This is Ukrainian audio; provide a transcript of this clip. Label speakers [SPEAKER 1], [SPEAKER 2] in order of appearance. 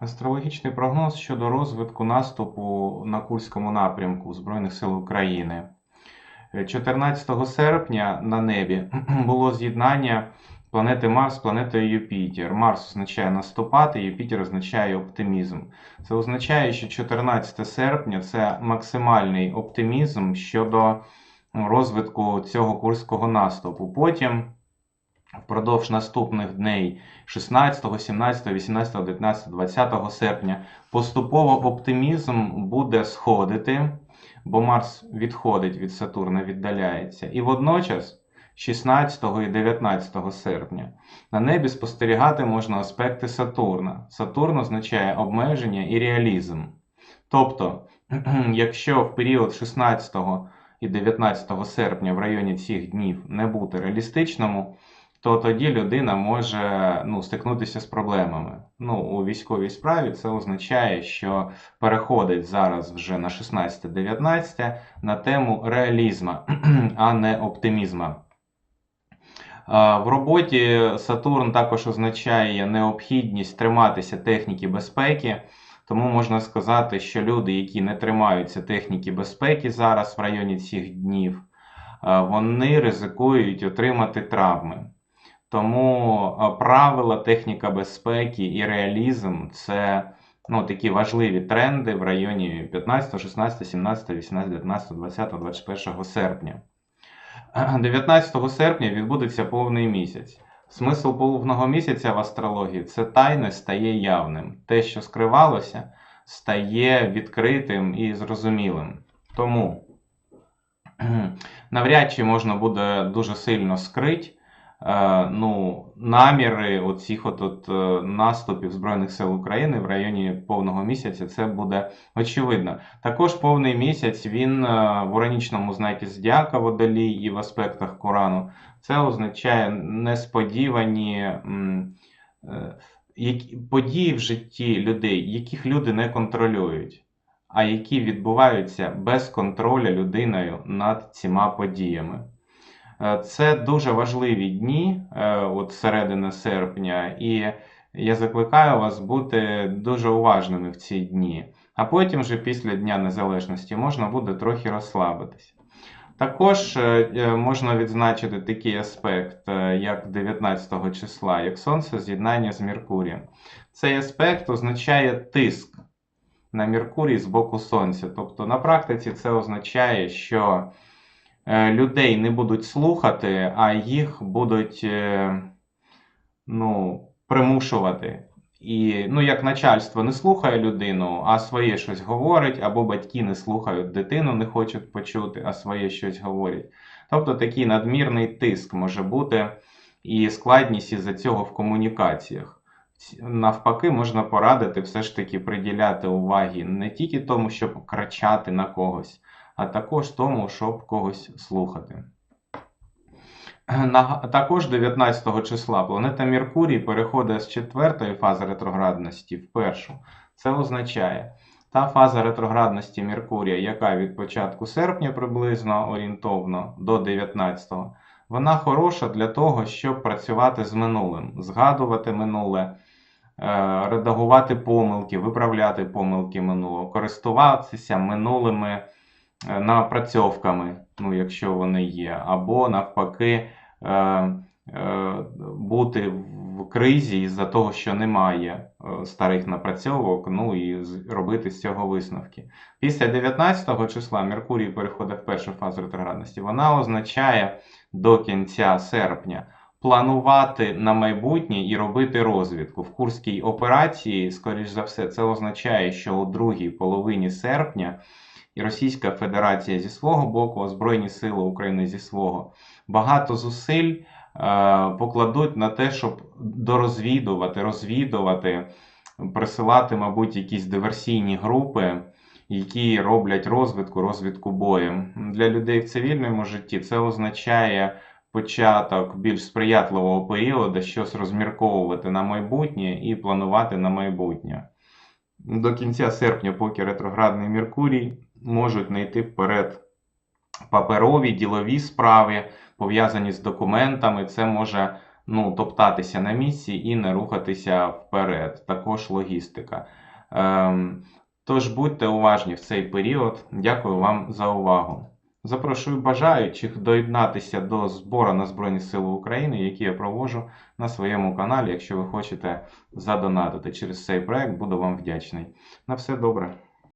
[SPEAKER 1] Астрологічний прогноз щодо розвитку наступу на Курському напрямку Збройних сил України. Е, 14 серпня на небі було з'єднання планети Марс з планетою Юпітер. Марс означає наступати, Юпітер означає оптимізм. Це означає, що 14 серпня це максимальний оптимізм щодо розвитку цього курського наступу. Потім впродовж наступних дней 16, 17, 18, 19, 20 серпня поступово оптимізм буде сходити, бо Марс відходить від Сатурна, віддаляється. І водночас 16 і 19 серпня на небі спостерігати можна аспекти Сатурна. Сатурн означає обмеження і реалізм. Тобто, якщо в період 16 і 19 серпня в районі цих днів не бути реалістичному, то тоді людина може ну, стикнутися з проблемами. Ну, у військовій справі це означає, що переходить зараз вже на 16-19 на тему реалізма, а не оптимізма. В роботі Сатурн також означає необхідність триматися техніки безпеки. Тому можна сказати, що люди, які не тримаються техніки безпеки зараз в районі цих днів, вони ризикують отримати травми. Тому правила, техніка безпеки і реалізм це ну, такі важливі тренди в районі 15, 16, 17, 18, 19, 20, 21 серпня. 19 серпня відбудеться повний місяць. Смисл повного місяця в астрології це тайне стає явним. Те, що скривалося, стає відкритим і зрозумілим. Тому навряд чи можна буде дуже сильно скрити е, ну, наміри оцих от, от, е, наступів Збройних сил України в районі повного місяця. Це буде очевидно. Також повний місяць він е, в уранічному знакі Зодіака водолій і в аспектах Корану. Це означає несподівані е, які- події в житті людей, яких люди не контролюють, а які відбуваються без контролю людиною над цими подіями. Е, Це дуже важливі дні, е, от середини серпня, і я закликаю вас бути дуже уважними в ці дні. А потім вже після Дня Незалежності можна буде трохи розслабитися. Також е, можна відзначити такий аспект, як 19 числа, як Сонце з'єднання з Меркурієм. Цей аспект означає тиск на Меркурій з боку Сонця. Тобто на практиці це означає, що людей не будуть слухати, а їх будуть е, ну, примушувати. І ну, як начальство не слухає людину, а своє щось говорить, або батьки не слухають дитину, не хочуть почути, а своє щось говорять. Тобто такий надмірний тиск може бути і складність із-за цього в комунікаціях. Навпаки, можна порадити все ж таки приділяти уваги не тільки тому, щоб кричати на когось, а також тому, щоб когось слухати. Також 19 числа планета Меркурій переходить з четвертої фази ретроградності в першу. Це означає, та фаза ретроградності Меркурія, яка від початку серпня приблизно орієнтовно до 19-го, вона хороша для того, щоб працювати з минулим, згадувати минуле, е, редагувати помилки, виправляти помилки минулого, користуватися минулими напрацьовками, ну, якщо вони є, або навпаки е, е, бути в кризі із-за того, що немає е, старих напрацьовок, ну і робити з цього висновки. Після 19 числа Меркурій переходить в першу фазу ретроградності. Вона означає до кінця серпня планувати на майбутнє і робити розвідку. В Курській операції, скоріш за все, це означає, що у другій половині серпня і Російська Федерація зі свого боку, Збройні Сили України зі свого багато зусиль е, покладуть на те, щоб дорозвідувати, розвідувати, присилати, мабуть, якісь диверсійні групи, які роблять розвідку, розвідку боєм. Для людей в цивільному житті це означає початок більш сприятливого періоду, щось розмірковувати на майбутнє і планувати на майбутнє. До кінця серпня, поки ретроградний Меркурій, можуть знайти вперед паперові ділові справи, пов'язані з документами. Це може ну, топтатися на місці і не рухатися вперед. Також логістика. Ем, Тож будьте уважні в цей період. Дякую вам за увагу. Запрошую бажаючих доєднатися до збору на Збройні Сили України, які я проводжу на своєму каналі. Якщо ви хочете задонатити через цей проект, буду вам вдячний. На все добре.